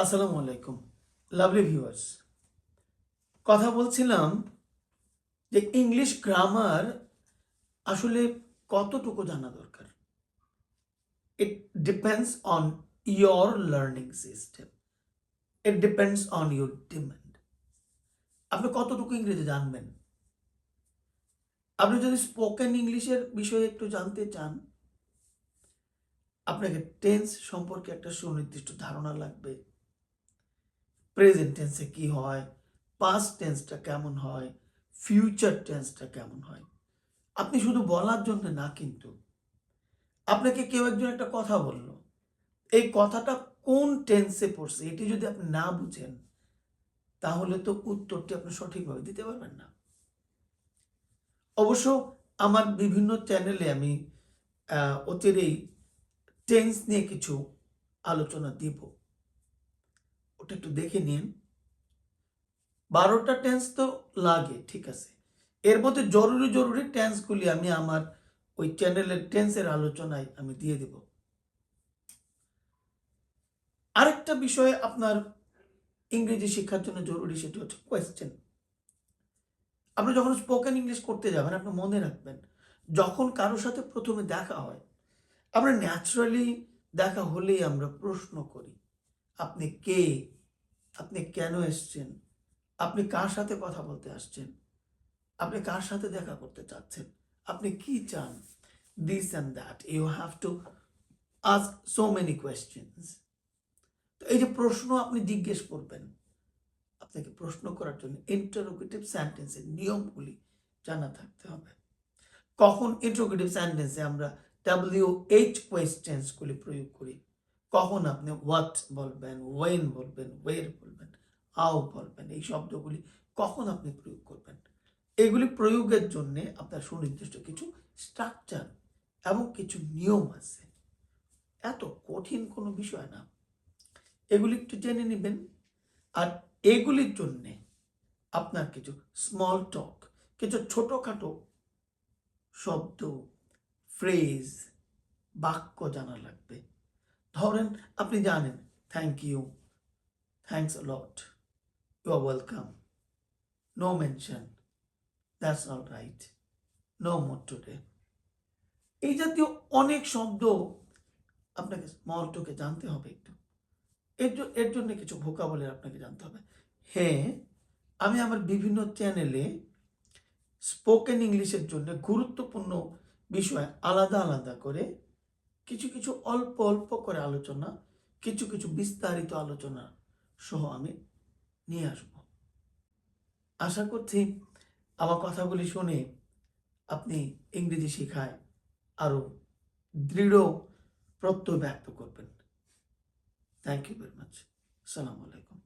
আসসালামু আলাইকুম lovely viewers কথা বলছিলাম যে ইংলিশ গ্রামার আসলে কতটুকু জানা দরকার? It depends on your learning system it depends on your demand আপনি কতটুকু ইংরেজি জানবেন? আপনি যদি স্পোকেন ইংলিশের বিষয়ে একটু জানতে চান, আপনাকে টেন্স সম্পর্কে একটা সুনির্দিষ্ট ধারণা লাগবে। প্রেজেন্ট টেন্সে কি হয়? পাস্ট টেন্সটা কেমন হয়? ফিউচার টেন্সটা কেমন হয়? আপনি শুধু বলার জন্য না কিন্তু। আপনাকে কেউ একজন একটা কথা বলল। এই কথাটা কোন টেন্সে পড়ছে এটি যদি আপনি না বুঝেন, তাহলে তো উত্তরটি আপনি সঠিকভাবে দিতে পারবেন না। অবশ্য আমার বিভিন্ন চ্যানেলে আমি অচিরেই টেন্স নিয়ে কিছু আলোচনা দিব। ওটা একটু দেখে নিন। বারোটা টেন্স তো লাগে, ঠিক আছে। এর মধ্যে জরুরি জরুরি টেন্সগুলি আমি আমার ওই চ্যানেলের টেন্সের আলোচনায় আমি দিয়ে দেব। আরেকটা বিষয়ে আপনার ইংরেজি শিক্ষার জন্য জরুরি সেটি হচ্ছে কোয়েশ্চেন আপনি যখন স্পোকেন ইংলিশ করতে যাবেন, আপনি মনে রাখবেন, যখন কারোর সাথে প্রথমে দেখা হয়, আমরা ন্যাচারালি দেখা হলেই আমরা প্রশ্ন করি। আপনি কে? আপনি কেন এসছেন? আপনি কার সাথে কথা বলতে আসছেন? আপনি কার সাথে দেখা করতে চাচ্ছেন? আপনি কি চান? This and that you have to ask so many questions তো এই যে প্রশ্ন আপনি জিজ্ঞেস করবেন, আপনাকে প্রশ্ন করার জন্য ইন্টারোগেটিভ সেন্টেন্সের নিয়মগুলি জানা থাকতে হবে। কখন ইন্টারোগেটিভ সেন্টেন্সে আমরা ডাব্লিউ এইচ কোয়েশ্চেন্সগুলি প্রয়োগ করি? কখন আপনি হোয়াট বলবেন ওয়েন বলবেন ওয়ের বলবেন হাউ বলবেন, এই শব্দগুলি কখন আপনি প্রয়োগ করবেন? এগুলি প্রয়োগের জন্য আপনার সুনির্দিষ্ট কিছু স্ট্রাকচার এবং কিছু নিয়ম আছে। এত কঠিন কোনো বিষয় না। এগুলি একটু জেনে নেবেন। আর এগুলির জন্যে আপনার কিছু স্মল টক কিছু ছোটোখাটো শব্দ ফ্রেজ বাক্য জানা লাগবে। ধরেন আপনি জানেন thank you thanks lot you are welcome no mention that's all right no more today এই জাতীয় অনেক শব্দ আপনাকে স্মল টুকে জানতে হবে একটু। এর জ- এর জন্য কিছু ভোকাবলের আপনাকে জানতে হবে। হ্যাঁ আমি আমার বিভিন্ন চ্যানেলে স্পোকেন ইংলিশের জন্য গুরুত্বপূর্ণ বিষয় আলাদা আলাদা করে কিছু কিছু অল্প অল্প করে আলোচনা, কিছু কিছু বিস্তারিত আলোচনা সহ আমি নিয়ে আসব। আশা করছি আমার কথাগুলি শুনে আপনি ইংরেজি শেখায় আরও দৃঢ় প্রত্যয় ব্যক্ত করবেন। থ্যাংক ইউ ভেরি মাচ আসসালামু আলাইকুম